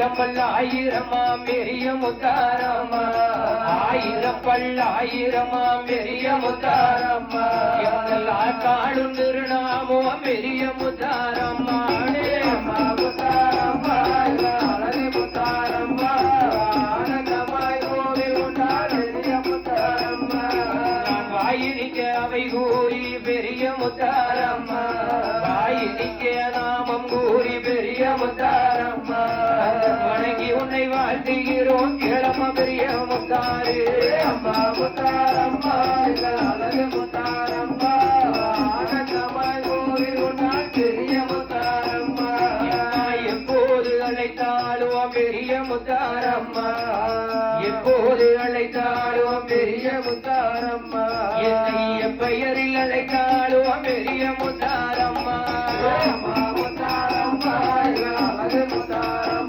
ஆயிரம் பல்லாயிரமா பெரிய முத்தாரம்மா ஆயிரம் பல்லாயிரமா பெரிய முத்தாரம்மா எல்லா காடும் திருநாமோ பெரிய முத்தாரம்மா பெரிய முத்தாரம்மா அவை கூறி பெரிய முத்தாரம்மா வாயினிக்க நாமம் கூறி பெரிய முத்தாரம்மா உன்னை வாழ்த்துகிறோம். ஏழம்மா பெரிய முத்தாரு. அம்மா முத்தாரம்மா எங்கள் அழகு முத்தாரம்மா. ஆனந்தமாய் கோவில் உன்னால் பெரிய முத்தாரம்மா. எப்போது அழைத்தாலும் பெரிய முத்தாரம்மா. எப்போது அழைத்தாலும் பெரிய முத்தாரம்மா. என்னைய பெயரில் அழைத்தாலும் பெரிய முத்தாரம்மா. அம்மா முத்தாரம்மா அழகு முத்தாரம்